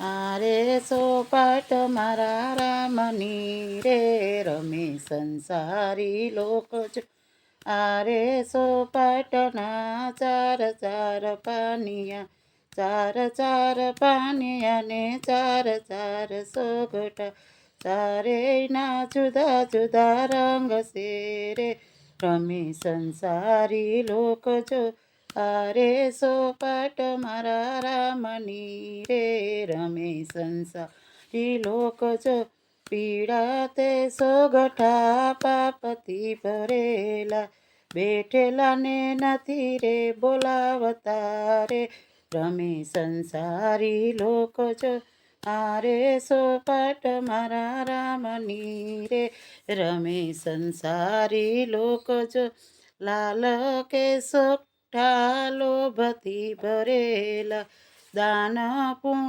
આરે સોપાટ મારા રામની રે રમે સંસારી લોક જો આરે સોપાટના ચાર ચાર પાનિયા ચાર ચાર પાનિયા ને ચાર ચાર સોગટા ચારેયના જુદા જુદા રંગ છે રે રમે સંસારી લોક જો આરે સોપાટ મારા રામની રે, રમે સંસારી લોક જો પીડા તે સોગઠા પાપથી ભરેલા. બેઠેલા ને નથી રે બોલાવતા રે, રમે સંસારી લોક જો. આરે સોપટ મારા રામની રે, રમે સંસારી લોક જો. લાલ કે સોઠા ठालो भती भरेला दान